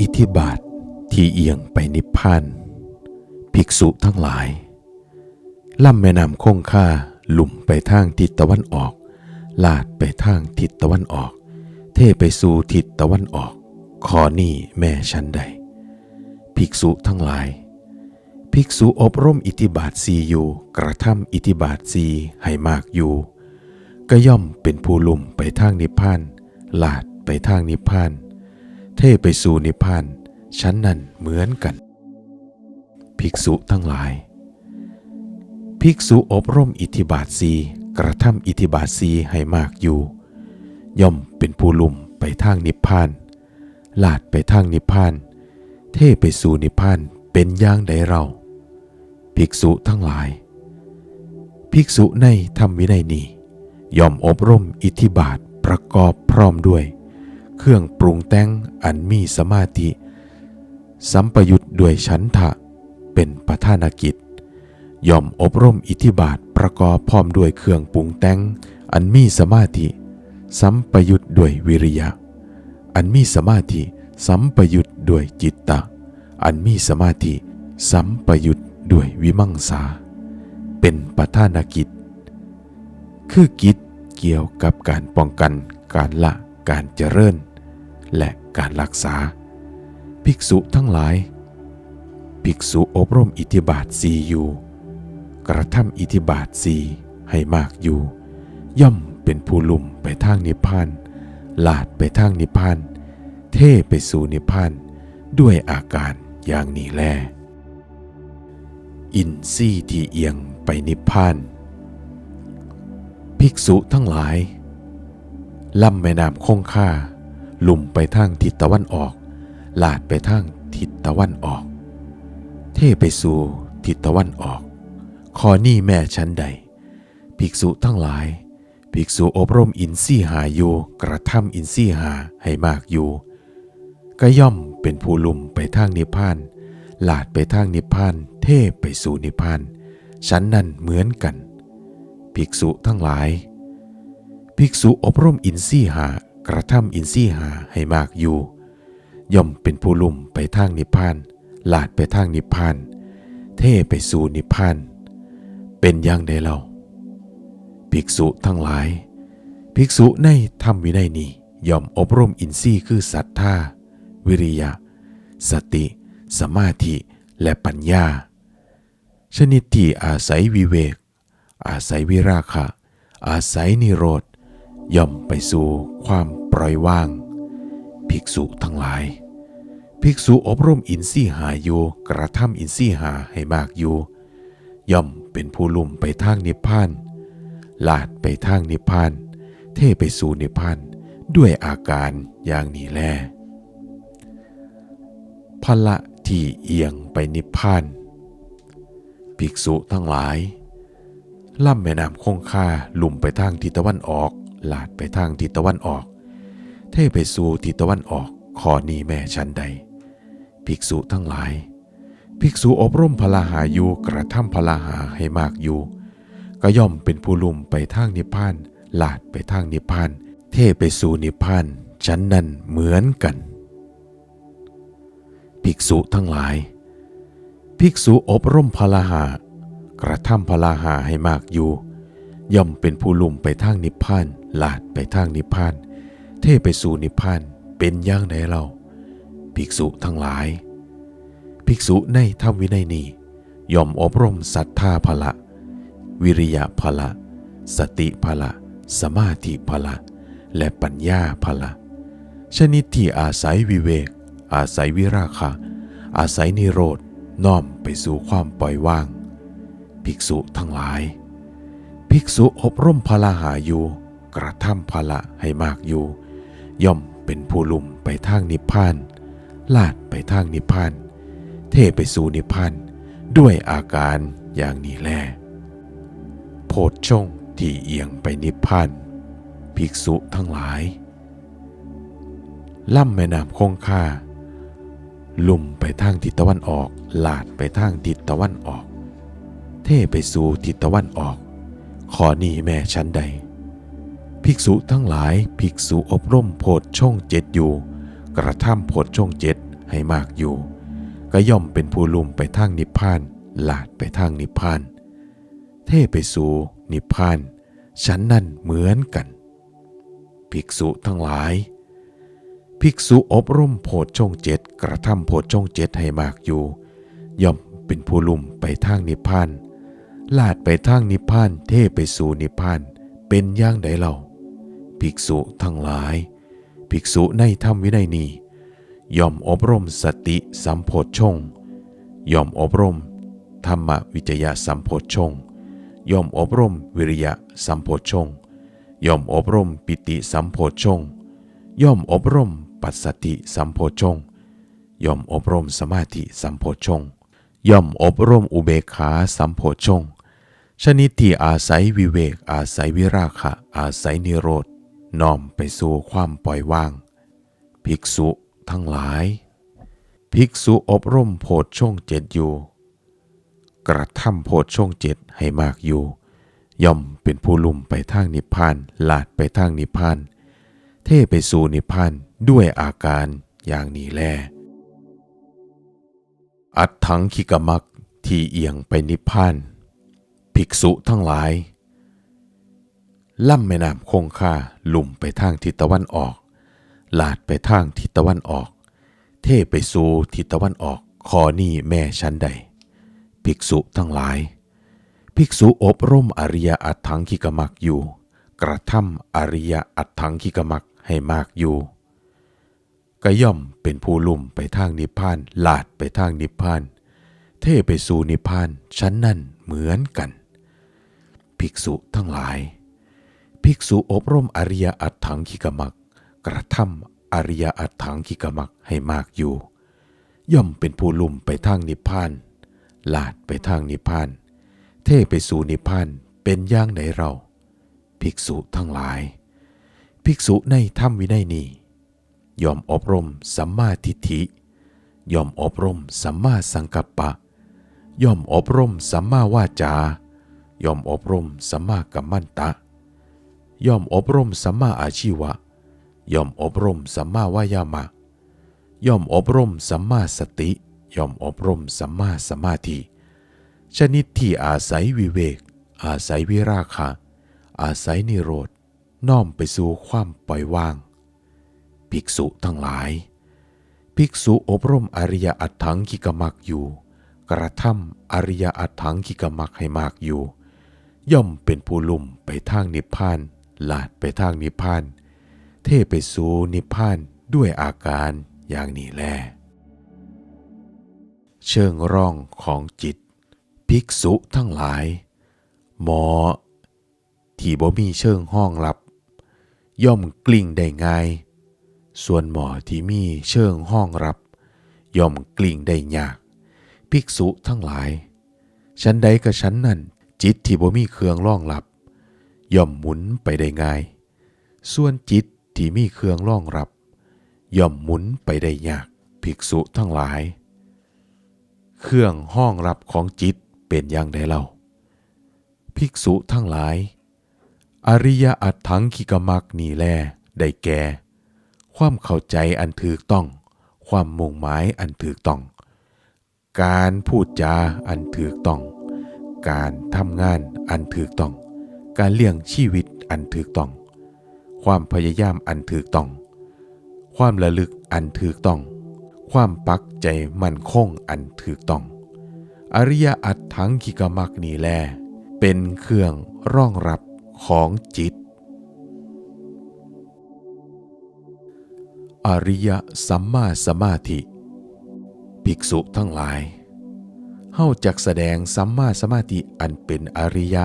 อิทธิบาทที่เอียงไปนิพพาน ภิกษุทั้งหลาย ล่ำแม่น้ำคงคาหลุ่มไปทางทิศตะวันออก ลาดไปทางทิศตะวันออก เทไปสู่ทิศตะวันออกขอนี่แม่ชันใด ภิกษุทั้งหลาย ภิกษุอบรมอิทธิบาทสีอยู่ กระทำอิทธิบาทสีให้มากอยู่ ก็ย่อมเป็นผู้ลุ่มไปทางนิพพาน ลาดไปทางนิพพาน เทไปสู่นิพพานชั้นนั้นเหมือนกัน ภิกษุทั้งหลาย ภิกษุอบรมอิทธิบาทสีกระทำอิทธิบาทสีให้มากอยู่ ย่อมเป็นผู้ลุ่มไปทางนิพพาน ลาดไปทางนิพพาน เทไปสู่นิพพานเป็นอย่างใดเรา ภิกษุทั้งหลาย ภิกษุในธรรมวินัยนี้ย่อมอบรมอิทธิบาทประกอบพร้อมด้วย เครื่องปรุงแต่งอันมีสมาธิ สัมปยุตด้วยฉันทะเป็นประธานกิจย่อมอบรมอิทธิบาทประกอบพร้อมด้วยเครื่องปรุงแต่งอันมีสมาธิ สัมปยุตด้วยวิริยะ อันมีสมาธิ สัมปยุตด้วยจิตตะ อันมีสมาธิ สัมปยุตด้วยวิมังสา เป็นประธานกิจ คือกิจเกี่ยวกับการป้องกันการละการเจริญ และการรักษา ภิกษุทั้งหลาย ภิกษุอบรมอิทธิบาทสีอยู่ กระทำอิทธิบาทสีให้มากอยู่ ย่อมเป็นผู้ลุ่มไปทางนิพพานลาดไปทางนิพพานเท่ไปสู่นิพพานด้วยอาการอย่างนี้แล อินทรีย์ที่เอียงไปนิพพาน ภิกษุทั้งหลายล่ำแม่น้ำคงคา ลุ่มไปทางทิศตะวันออก ลาดไปทางทิศตะวันออก เท่ไปสู่ทิศตะวันออกขอนี่แม่ชั้นใด ภิกษุทั้งหลาย ภิกษุอบรมอินทรีหาอยู่กระทำอินทรีหาให้มากอยู่ ก็ย่อมเป็นผู้ลุ่มไปทางนิพพานลาดไปทางนิพพาน เทไปสู่นิพพานชั้นนั้นเหมือนกัน ภิกษุทั้งหลาย ภิกษุอบรมอินทรีหา กระทำอินทรีหาให้มากอยู่ ย่อมเป็นผู้ลุ่มไปทางนิพพานลาดไปทางนิพพาน เท่ไปสู่นิพพาน เป็นอย่างใดเล่าภิกษุทั้งหลาย ภิกษุในธรรมวินัยนี้ย่อมอบรมอินทรีย์คือศรัทธา วิริยะ สติ สมาธิและปัญญา ชนิดที่อาศัยวิเวก อาศัยวิราคะ อาศัยนิโรธ ย่อมไปสู่ความปล่อยว่าง ภิกษุทั้งหลาย ภิกษุอบรมอินทรีย์หาอยู่กระทำอินทรีย์หาให้มากอยู่ ย่อมเป็นผู้ลุ่มไปทางนิพพานลาดไปทางนิพพาน เทไปสู่นิพพานด้วยอาการอย่างนี้แลพละที่เอียงไปนิพพาน ภิกษุทั้งหลายล่ำแม่น้ำคงคาลุ่มไปทางทิศตะวันออก ลาดไปทางทิศตะวันออก เทไปสู่ทิศตะวันออกขอนี้แม่ชันใด ภิกษุทั้งหลาย ภิกษุอบรมพลาหาอยู่กระทำพลาหาให้มากอยู่ ก็ย่อมเป็นผู้ลุ่มไปทางนิพพานลาดไปทางนิพพาน เทไปสู่นิพพานชั้นนั้นเหมือนกัน ภิกษุทั้งหลาย ภิกษุอบรมพลาหากระทำพลาหาให้มากอยู่ ย่อมเป็นผู้ลุ่มไปทางนิพพาน ลาดไปทางนิพพาน เทไปสู่นิพพานเป็นอย่างใดเรา ภิกษุทั้งหลาย ภิกษุในธรรมวินัยนี้ย่อมอบรมศรัทธาพละ วิริยะพละ สติพละ สมาธิพละ และปัญญาพละ ชนิดที่อาศัยวิเวก อาศัยวิราคะ อาศัยนิโรธน้อมไปสู่ความปล่อยวาง ภิกษุทั้งหลาย ภิกษุอบรมพละหาอยู่ กระทำพละให้มากอยู่ ย่อมเป็นผู้ลุ่มไปทางนิพพาน ลาดไปทางนิพพาน เทไปสู่นิพพาน ด้วยอาการอย่างนี้แลโพดชงที่เอียงไปนิพพาน ภิกษุทั้งหลาย ล่ำแม่น้ำคงคาลุ่มไปทางทิศตะวันออก ลาดไปทางทิศตะวันออก เทไปสู่ทิศตะวันออก ขอนี้แม่ชั้นใด ภิกษุทั้งหลายภิกษุอบรมโพชฌงเจ็ดอยู่ กระทำโพชฌงเจ็ดให้มากอยู่ ก็ย่อมเป็นผู้ลุ่มไปทางนิพพานลาดไปทางนิพพาน เทไปสู่นิพพานฉันนั่นเหมือนกัน ภิกษุทั้งหลาย ภิกษุอบรมโพชฌงเจ็ดกระทำโพชฌงเจ็ดให้มากอยู่ ย่อมเป็นผู้ลุ่มไปทางนิพพานลาดไปทางนิพพานเทไปสู่นิพพานเป็นอย่างใดเล่า ภิกษุทั้งหลาย ภิกษุในธรรมวินัยนี้ย่อมอบรมสติสัมโพชฌงค์ย่อมอบรม ธรรมวิจยะสัมโพชฌงค์ย่อมอบรมวิริยะสัมโพชฌงค์ย่อมอบรมปิติสัมโพชฌงค์ย่อมอบรมปัสสติสัมโพชฌงค์ย่อมอบรมสมาธิสัมโพชฌงค์ย่อมอบรมอุเบกขาสัมโพชฌงค์ชนิดที่อาศัยวิเวกอาศัยวิราคะอาศัยนิโรธ น้อมไปสู่ความปล่อยวาง ภิกษุทั้งหลาย ภิกษุอบรมโพชฌงเจ็ดอยู่ กระทำโพชฌงเจ็ดให้มากอยู่ ย่อมเป็นผู้ลุ่มไปทางนิพพานลาดไปทางนิพพาน เทไปสู่นิพพานด้วยอาการอย่างนี้แล อัดถังคิกมักที่เอียงไปนิพพาน ภิกษุทั้งหลาย ล่ำแม่น้ำคงคาลุ่มไปทางทิศตะวันออก ลาดไปทางทิศตะวันออก เทไปสู่ทิศตะวันออกขอนี่แม่ชั้นใด ภิกษุทั้งหลาย ภิกษุอบรมอริยอัตถังคิกมักอยู่ กระทำอริยอัตถังคิกมักให้มากอยู่ก็ย่อมเป็นผู้ลุ่มไปทางนิพพาน ลาดไปทางนิพพาน เทไปสู่นิพพานชั้นนั่นเหมือนกัน ภิกษุทั้งหลาย ภิกษุอบรมอริยอัตถังคิกมักกระทำอริยอัตถังคิกมักให้มากอยู่ ย่อมเป็นผู้ลุ่มไปทางนิพพาน ลาดไปทางนิพพาน เท่ไปสู่นิพพานเป็นอย่างไหนเรา ภิกษุทั้งหลาย ภิกษุในธรรมวินัยนี้ย่อมอบรมสัมมาทิฏฐิย่อมอบรมสัมมาสังกัปปะ ย่อมอบรมสัมมาวาจา ย่อมอบรมสัมมากัมมันตะ ย่อมอบรมสัมมาอาชีวะ ย่อมอบรมสัมมาวายามะ ย่อมอบรมสัมมาสติ ย่อมอบรมสัมมาสมาธิ ชนิดที่อาศัยวิเวก อาศัยวิราคะ อาศัยนิโรธ น้อมไปสู่ความปล่อยวาง ภิกษุทั้งหลาย ภิกษุอบรมอริยอัตถังกิกมักอยู่ กระทำอริยอัตถังกิกมักให้มากอยู่ ย่อมเป็นผู้ลุ่มไปทางนิพพาน ลาดไปทางนิพพาน เทไปสู่นิพพานด้วยอาการอย่างนี้แล เชิงร่องของจิต ภิกษุทั้งหลาย หมอ ที่บ่มีเชิงห้องรับ ย่อมกลิ้งได้ง่าย ส่วนหมอที่มีเชิงห้องรับ ย่อมกลิ้งได้ยาก ภิกษุทั้งหลายชั้นใดกับชั้นนั้นจิตที่บ่มีเครื่องร่องรับ ย่อมหมุนไปได้ง่าย ส่วนจิตที่มีเครื่องรองรับ ย่อมหมุนไปได้ยากภิกษุทั้งหลาย เครื่องห้องรับของจิตเป็นอย่างใดเล่า ภิกษุทั้งหลาย อริยอัตถังคิกมักนี่แลได้แก่ ความเข้าใจอันถูกต้อง ความมุ่งหมายอันถูกต้อง การพูดจาอันถูกต้อง การทำงานอันถูกต้อง การเลี้ยงชีวิตอันถูกต้อง ความพยายามอันถูกต้อง ความระลึกอันถูกต้อง ความปักใจมั่นคงอันถูกต้อง อริยอัตถังคิกมักนี่แล เป็นเครื่องร่องรับของจิต อริยสัมมาสมาธิ ภิกษุทั้งหลายเฮาจักแสดงสัมมาสมาธิอันเป็นอริยะ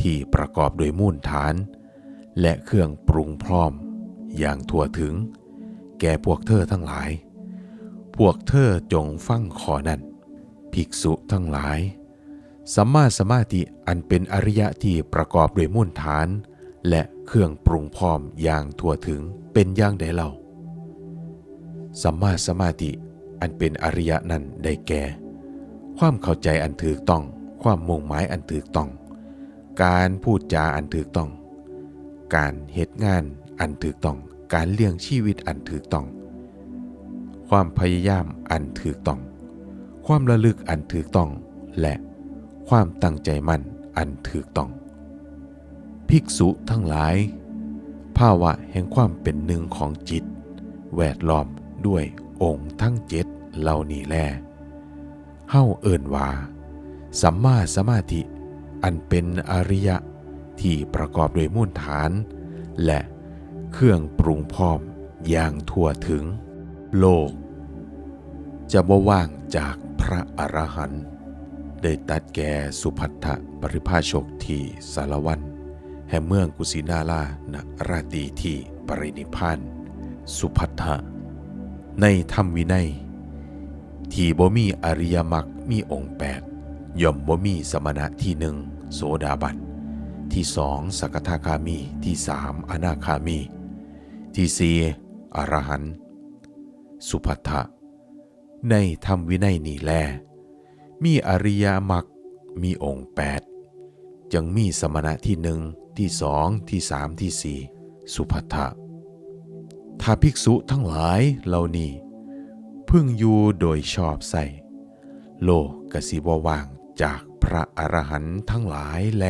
ที่ประกอบโดวยมูลฐาน และเครื่องปรุงพร้อม อย่างทั่วถึง แก่พวกเธอทั้งหลาย พวกเธอจงฟังขอนั้น ภิกษุทั้งหลายสัมมาสมาธิอันเป็นอริยะที่ประกอบด้วยมูลฐาน และเครื่องปรุงพร้อมอย่างทั่วถึงเป็นอย่างใดเล่าสัมมาสมาธิอันเป็นอริยะนั้นได้แก่ ความเข้าใจอันถูกต้อง ความมุ่งหมายอันถูกต้อง การพูดจาอันถูกต้อง การเหตุงานอันถูกต้อง การเลี้ยงชีวิตอันถูกต้อง ความพยายามอันถือต้อง ความระลึกอันถือต้อง และความตั้งใจมั่นอันถือต้อง ภิกษุทั้งหลาย ภาวะแห่งความเป็นหนึ่งของจิต แวดล้อมด้วยองค์ทั้งเจ็ดเหล่านี้แลเฮ้าเอินว่าสัมมาสมาธิ อันเป็นอริยะที่ประกอบด้วยมูลฐาน และเครื่องปรุงพร้อมอย่างทั่วถึง โลก จะบ่ว่างจากพระอรหันต์ได้ตัดแก่สุพัทธปริภาชกที่สารวัน แห่งเมืองกุสินาราณราตีที่ปรินิพพานสุพัทธะในธรรมวินัย ที่บ่มีอริยมรรคมีองค์แปดย่อมบ่มีสมณะที่หนึ่ง โสดาบันที่สองสกทาคามีที่สามอนาคามี ที่สี่อรหันต์สุภัททะในธรรมวินัยนี้แล มีอริยมรรคมีองค์แปดจึงมีสมณะที่หนึ่งที่สองที่สามที่สี่สุภัททะถ้าภิกษุทั้งหลายเหล่านี้พึ่งอยู่โดยชอบใส่โลกกสิบว่างจาก พระอรหันต์ทั้งหลายแล